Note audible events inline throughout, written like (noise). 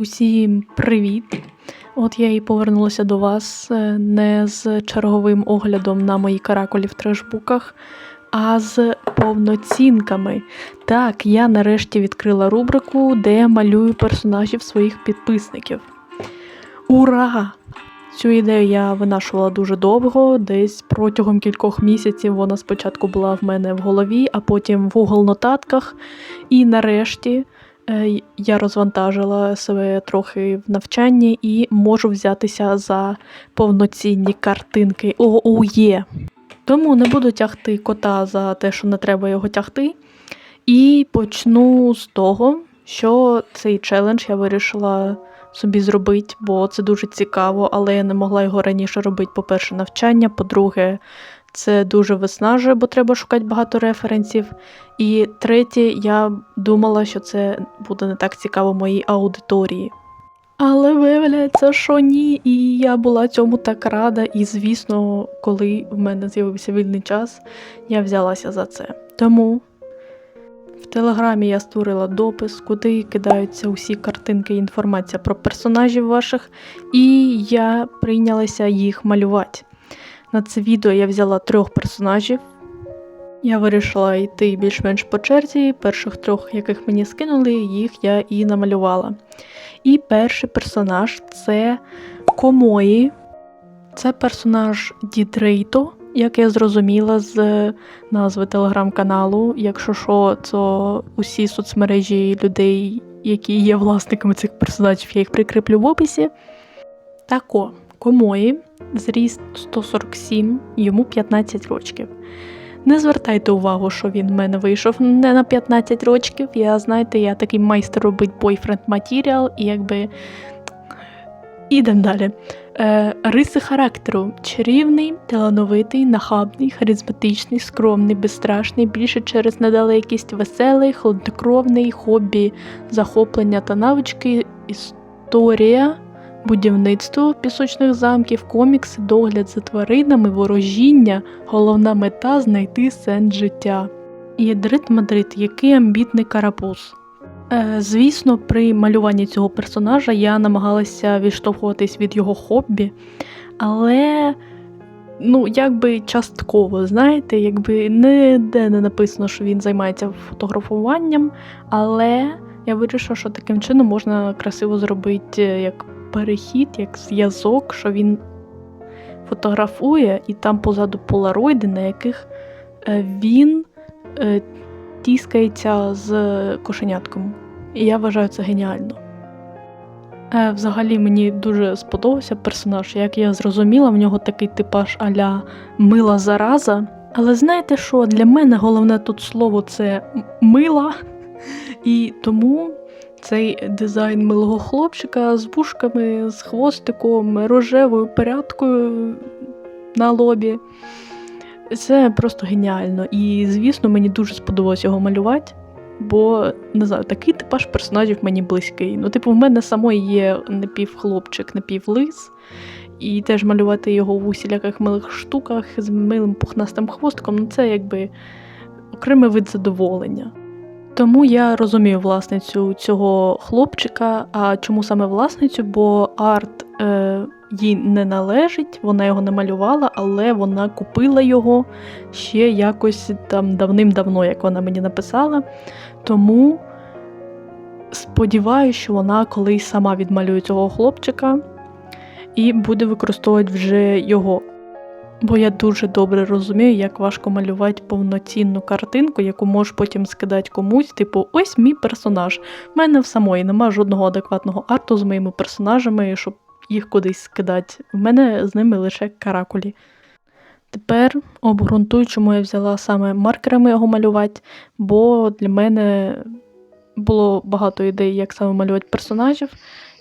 Усім привіт! От я і повернулася до вас е, не з черговим оглядом на мої каракулі в трешбуках, а з повноцінками. Так, я нарешті відкрила рубрику, де малюю персонажів своїх підписників. Ура! Цю ідею я винашувала дуже довго, десь протягом кількох місяців вона спочатку була в мене в голові, а потім в Google нотатках. І нарешті я розвантажила себе трохи в навчанні і можу взятися за повноцінні картинки. О, є! Тому не буду тягти кота за те, що не треба його тягти. І почну з того, що цей челендж я вирішила собі зробити, бо це дуже цікаво, але я не могла його раніше робити. По-перше, навчання, по-друге, це дуже виснажує, бо треба шукати багато референсів. І третє, я думала, що це буде не так цікаво моїй аудиторії. Але виявляється, що ні, і я була цьому так рада. І, звісно, коли в мене з'явився вільний час, я взялася за це. Тому в телеграмі я створила допис, куди кидаються усі картинки і інформація про персонажів ваших, і я прийнялася їх малювати. На це відео я взяла трьох персонажів. Я вирішила йти більш-менш по черзі. Перших трьох, яких мені скинули, їх я і намалювала. І перший персонаж це Комої. Це персонаж Дідрейто, як я зрозуміла з назви телеграм-каналу. Якщо що, то усі соцмережі людей, які є власниками цих персонажів, я їх прикріплю в описі. Тако, Комої, зріст 147, йому 15 років. Не звертайте увагу, що він в мене вийшов не на 15 років. Я, знаєте, я такий майстер робить бойфренд матеріал, і якби. Ідемо далі. Е, Риси характеру: чарівний, талановитий, нахабний, харизматичний, скромний, безстрашний, більше через недалекість, веселий, холоднокровний, хобі, захоплення та навички, історія, будівництво пісочних замків, комікси, догляд за тваринами, ворожіння, головна мета знайти сенс життя. Єдрит Мадрид, який амбітний карапуз. Е, Звісно, при малюванні цього персонажа я намагалася відштовхуватись від його хобі, але ну, якби частково, знаєте, якби ніде не написано, що він займається фотографуванням, але я вирішила, що таким чином можна красиво зробити як перехід, як зв'язок, що він фотографує, і там позаду полароїди, на яких е, він е, тіскається з кошенятком. І я вважаю це геніально. Е, Взагалі мені дуже сподобався персонаж. Як я зрозуміла, в нього такий типаж аля мила зараза. Але знаєте що? Для мене головне тут слово це мила. І тому цей дизайн милого хлопчика з вушками, з хвостиком, рожевою порядкою на лобі. Це просто геніально. І, звісно, мені дуже сподобалось його малювати, бо не знаю, такий типаж персонажів мені близький. Ну, типу, в мене самої є напівхлопчик, напівлис, і теж малювати його в усіляких милих штуках з милим пухнастим хвостком, ну це якби окремий вид задоволення. Тому я розумію власницю цього хлопчика. А чому саме власницю? Бо арт е, їй не належить, вона його не малювала, але вона купила його ще якось там давним-давно, як вона мені написала. Тому сподіваюся, що вона колись сама відмалює цього хлопчика і буде використовувати вже його. Бо я дуже добре розумію, як важко малювати повноцінну картинку, яку можеш потім скидати комусь, типу, ось мій персонаж. У мене в самої немає жодного адекватного арту з моїми персонажами, щоб їх кудись скидати. В мене з ними лише каракулі. Тепер обґрунтую, чому я взяла саме маркерами його малювати, бо для мене було багато ідей, як саме малювати персонажів.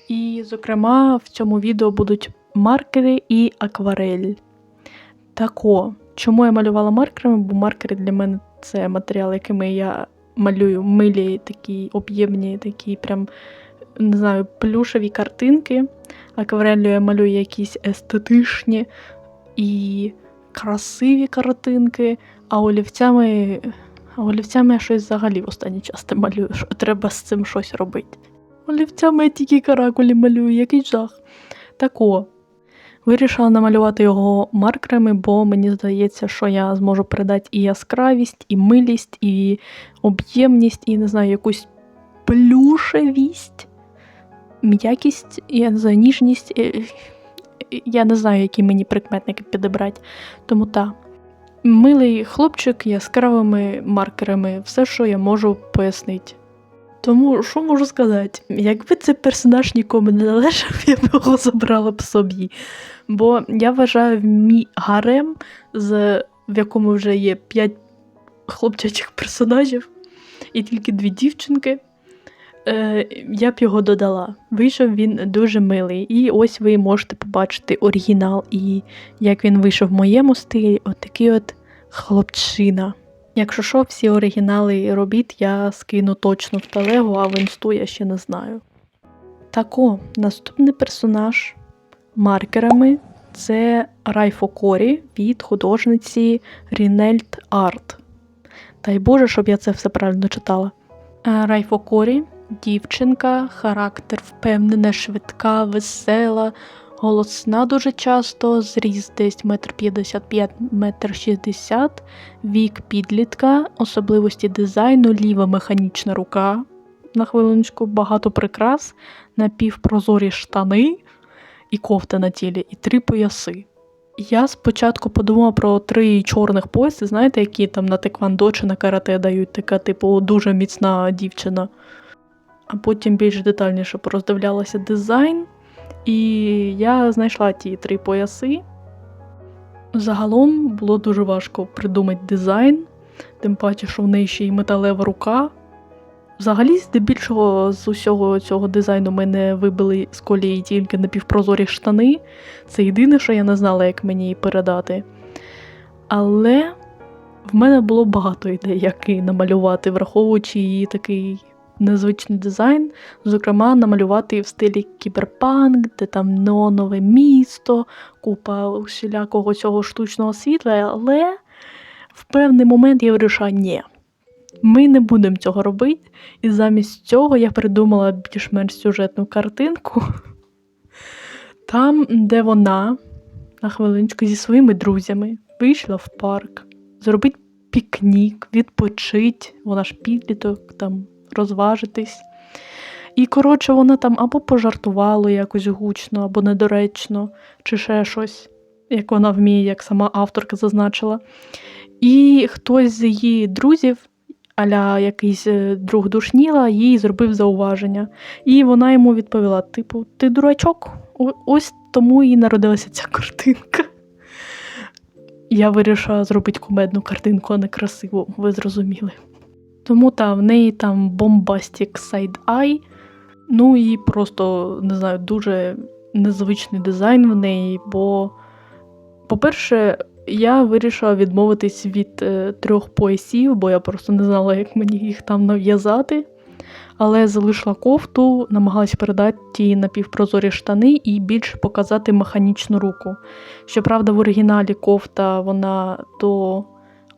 І, зокрема, в цьому відео будуть маркери і акварель. Тако, чому я малювала маркерами? Бо маркери для мене це матеріал, якими я малюю милі, такі об'ємні, такі прям, не знаю, плюшеві картинки. Акварелью я малюю якісь естетичні і красиві картинки, а олівцями, а олівцями я щось взагалі в останній час не малюю, що треба з цим щось робити. Олівцями я тільки каракулі малюю, який жах. Так о, вирішила намалювати його маркерами, бо мені здається, що я зможу передати і яскравість, і милість, і об'ємність, і не знаю, якусь плюшевість, м'якість, я не знаю, ніжність. е, Я не знаю, які мені прикметники підібрати. Тому так. Милий хлопчик яскравими маркерами, все, що я можу пояснити. Тому що можу сказати, якби цей персонаж нікому не належав, (laughs) я б його забрала б собі. Бо я вважаю мій гарем, з, в якому вже є 5 хлопчачих персонажів і тільки дві дівчинки. Е, я б його додала. Вийшов він дуже милий. І ось ви можете побачити оригінал і як він вийшов в моєму стилі, отакий от хлопчина. Якщо що, всі оригінали робіт я скину точно в телегу, а в інсту я ще не знаю. Так о, наступний персонаж маркерами це Райфо Корі від художниці Рінельд Арт. Дай Боже, щоб я це все правильно читала. Е, Райфо Корі дівчинка, характер впевнена, швидка, весела, голосна дуже часто, зріст десь 1,55 метр 60 вік підлітка, особливості дизайну, ліва механічна рука. На хвилиночку багато прикрас, напівпрозорі штани і кофта на тілі, і три пояси. Я спочатку подумала про три чорних пояси, знаєте, які там на теквандо чи на карате дають, така, типу, дуже міцна дівчина. А потім більш детальніше пороздивлялася дизайн, і я знайшла ті три пояси. Загалом було дуже важко придумати дизайн, тим паче, що в неї ще й металева рука. Взагалі, здебільшого з усього цього дизайну мене вибили з колії тільки напівпрозорі штани. Це єдине, що я не знала, як мені її передати. Але в мене було багато ідей, як її намалювати, враховуючи її такий незвичний дизайн. Зокрема, намалювати в стилі кіберпанк, де там неонове місто, купа усілякого цього штучного світла. Але в певний момент я вирішила, ні. Ми не будемо цього робити, і замість цього я придумала більш-менш сюжетну картинку. Там, де вона на хвилиночку зі своїми друзями вийшла в парк, зробить пікнік, відпочить, вона ж підліток, там розважитись. І, коротше, вона там або пожартувала якось гучно, або недоречно, чи ще щось, як вона вміє, як сама авторка зазначила. І хтось з її друзів, аля якийсь е, друг душніла, їй зробив зауваження. І вона йому відповіла: типу, ти дурачок? Ось тому і народилася ця картинка. Я вирішила зробити кумедну картинку, а не красиву, ви зрозуміли. Тому та в неї там бомбастік side eye, ну і просто не знаю, дуже незвичний дизайн в неї. Бо, по-перше, я вирішила відмовитись від е, трьох поясів, бо я просто не знала, як мені їх там нав'язати. Але залишила кофту, намагалась передати ті напівпрозорі штани і більше показати механічну руку. Щоправда, в оригіналі кофта вона до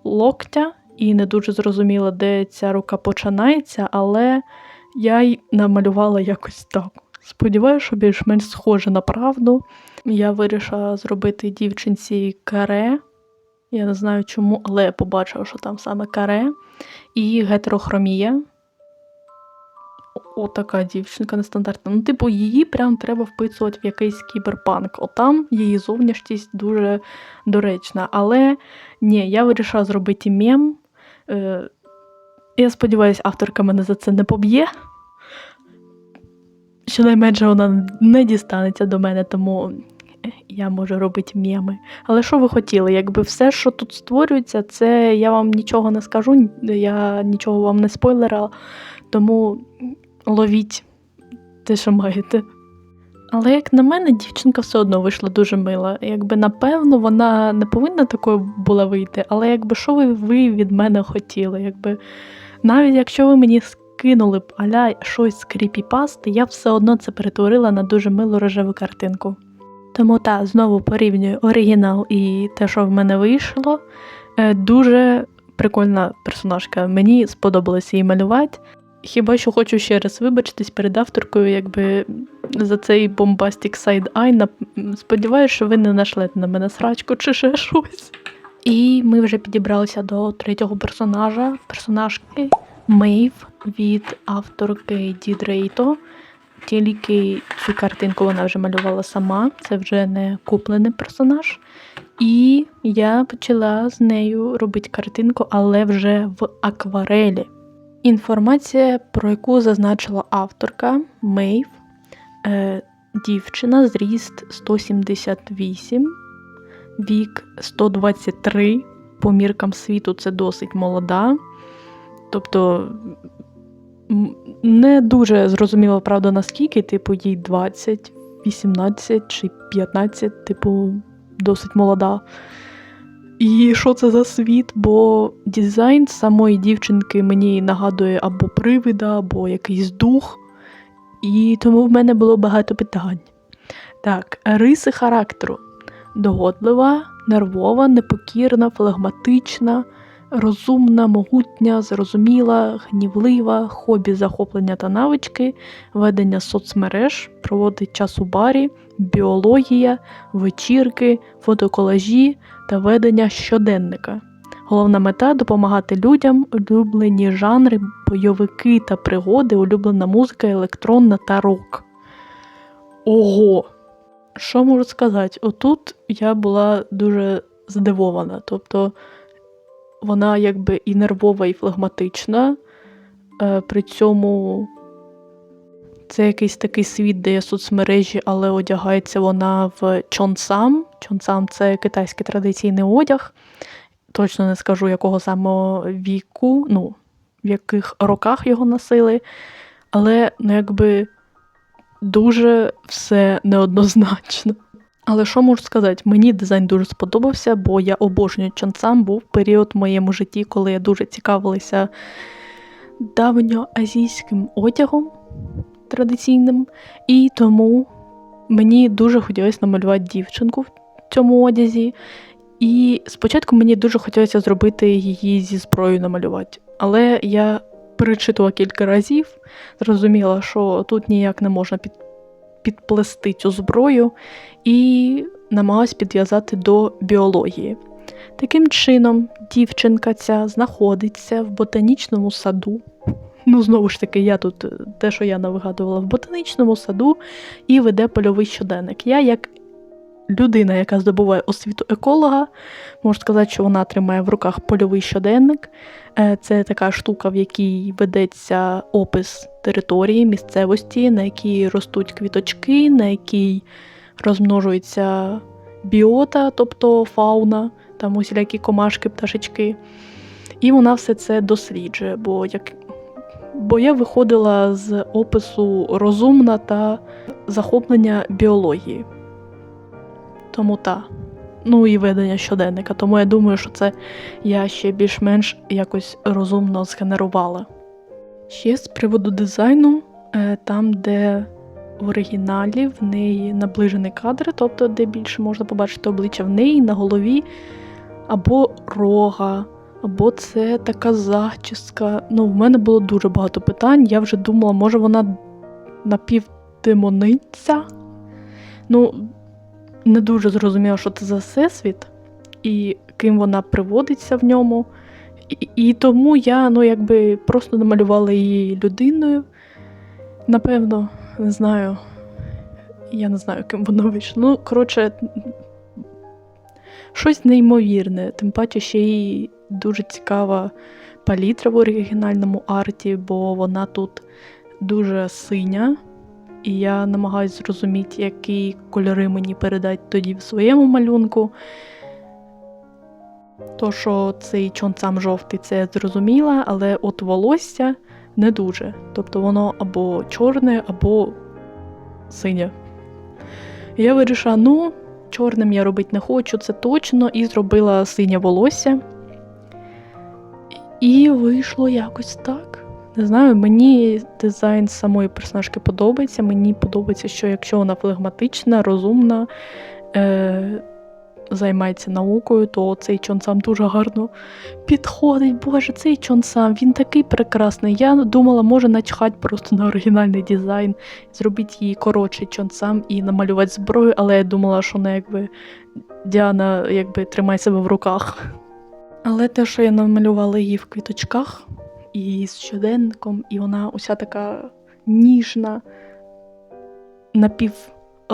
локтя, і не дуже зрозуміла, де ця рука починається, але я й намалювала якось так. Сподіваюся, що більш-менш схоже на правду. Я вирішила зробити дівчинці каре. Я не знаю чому, але я побачила, що там саме каре і гетерохромія. Отака дівчинка нестандартна. Ну, типу, її прям треба вписувати в якийсь кіберпанк. Отам її зовнішність дуже доречна. Але ні, я вирішила зробити мем. Е, я сподіваюся, авторка мене за це не поб'є. Щонайменше вона не дістанеться до мене, тому я можу робити меми. Але що ви хотіли? Якби все, що тут створюється, це я вам нічого не скажу, я нічого вам не спойлерила, тому ловіть те, що маєте. Але як на мене, дівчинка все одно вийшла дуже мила. Якби напевно вона не повинна такою була вийти, але якби що ви, ви від мене хотіли? Якби навіть якщо ви мені скинули б аля щось з кріпіпасти, я все одно це перетворила на дуже милу рожеву картинку. Тому та знову порівнюю оригінал і те, що в мене вийшло. Е, Дуже прикольна персонажка. Мені сподобалось її малювати. Хіба що хочу ще раз вибачитись перед авторкою, якби за цей бомбастик сайд ай. Сподіваюся, що ви не нашлете на мене срачку чи ще щось. І ми вже підібралися до третього персонажа, персонажки Мейв від авторки Дід Рейто. Тільки цю картинку вона вже малювала сама, це вже не куплений персонаж. І я почала з нею робити картинку, але вже в акварелі. Інформація, про яку зазначила авторка Мейв, е, дівчина, зріст 178, вік 123. По міркам світу це досить молода. Тобто не дуже зрозуміло, правда, наскільки, типу, їй 20, 18 чи 15, типу, досить молода. І що це за світ? Бо дизайн самої дівчинки мені нагадує або привида, або якийсь дух. І тому в мене було багато питань. Так, риси характеру: догодлива, нервова, непокірна, флегматична, розумна, могутня, зрозуміла, гнівлива, хобі захоплення та навички, ведення соцмереж, проводить час у барі, біологія, вечірки, фотоколажі та ведення щоденника. Головна мета допомагати людям, улюблені жанри, бойовики та пригоди, улюблена музика, електронна та рок. Ого! Що можу сказати? Отут я була дуже здивована. Тобто вона якби і нервова, і флегматична. Е, При цьому це якийсь такий світ, де є соцмережі, але одягається вона в чонсам. Чонсам це китайський традиційний одяг. Точно не скажу, якого самого віку, ну, в яких роках його носили. Але ну, якби дуже все неоднозначно. Але що можу сказати, мені дизайн дуже сподобався, бо я обожнюю чонсам. Був період в моєму житті, коли я дуже цікавилася давньоазійським одягом традиційним. І тому мені дуже хотілося намалювати дівчинку в цьому одязі. І спочатку мені дуже хотілося зробити її зі зброєю намалювати. Але я перечитувала кілька разів, зрозуміла, що тут ніяк не можна під, підплести цю зброю, і намагалась підв'язати до біології. Таким чином, дівчинка ця знаходиться в ботанічному саду. Ну, знову ж таки, я тут те, що я навигадувала в ботанічному саду, і веде польовий щоденник. Я, як людина, яка здобуває освіту еколога, можу сказати, що вона тримає в руках польовий щоденник. Е, Це така штука, в якій ведеться опис території, місцевості, на якій ростуть квіточки, на якій розмножується біота, тобто фауна, там усілякі комашки, пташечки. І вона все це досліджує, бо як. Бо я виходила з опису розумна та захоплення біології. Тому та. Ну і ведення щоденника. Тому я думаю, що це я ще більш-менш якось розумно згенерувала. Ще з приводу дизайну, е, там, де в оригіналі в неї наближений кадр, тобто де більше можна побачити обличчя в неї на голові або рога, або це така зачіска. Ну, в мене було дуже багато питань. Я вже думала, може вона напівдемониця? Ну, не дуже зрозуміла, що це за всесвіт, і ким вона приводиться в ньому. І, і тому я ну, якби просто намалювала її людиною. Напевно, не знаю. Я не знаю, ким воно вийшло. Ну, коротше, щось неймовірне. Тим паче ще й дуже цікава палітра в оригінальному арті, бо вона тут дуже синя. І я намагаюся зрозуміти, які кольори мені передати тоді в своєму малюнку. То, що цей чон сам жовтий, це я зрозуміла, але от волосся не дуже. Тобто воно або чорне, або синє. Я вирішила, ну, чорним я робити не хочу, це точно, і зробила синє волосся. І вийшло якось так. Не знаю, мені дизайн самої персонажки подобається. Мені подобається, що якщо вона флегматична, розумна, е- займається наукою, то цей чонсам дуже гарно підходить. Боже, цей чонсам, він такий прекрасний. Я думала, може начхати просто на оригінальний дизайн, зробити її коротший чонсам і намалювати зброю, але я думала, що вона якби Діана якби тримає себе в руках. Але те, що я намалювала її в квіточках і з щоденником, і вона уся така ніжна, напів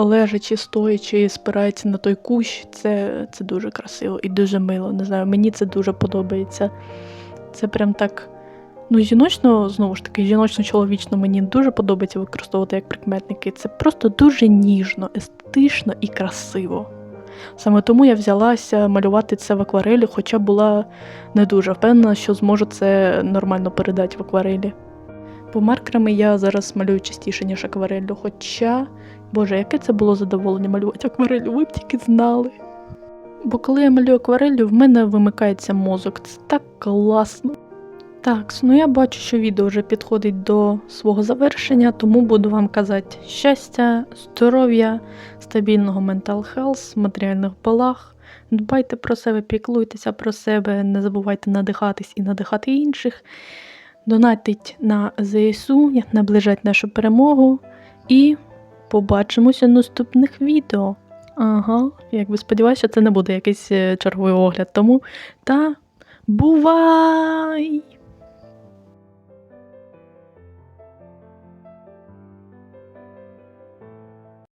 лежачи, стоячи, спирається на той кущ, це, це дуже красиво і дуже мило. Не знаю, мені це дуже подобається. Це прям так. Ну, жіночно, знову ж таки, жіночно-чоловічно мені дуже подобається використовувати як прикметники. Це просто дуже ніжно, естетично і красиво. Саме тому я взялася малювати це в акварелі, хоча була не дуже впевнена, що зможу це нормально передати в акварелі. Бо маркерами я зараз малюю частіше, ніж аквареллю. Хоча, боже, яке це було задоволення малювати аквареллю, ви б тільки знали. Бо коли я малюю аквареллю, в мене вимикається мозок. Це так класно. Так, ну я бачу, що відео вже підходить до свого завершення, тому буду вам казати щастя, здоров'я, стабільного ментал хелс, матеріальних благ. Дбайте про себе, піклуйтеся про себе, не забувайте надихатись і надихати інших. Донатить на ЗСУ, наближать нашу перемогу. І побачимося в наступних відео. Ага, якби сподіваюся, це не буде якийсь е, черговий огляд. Тому та бувай!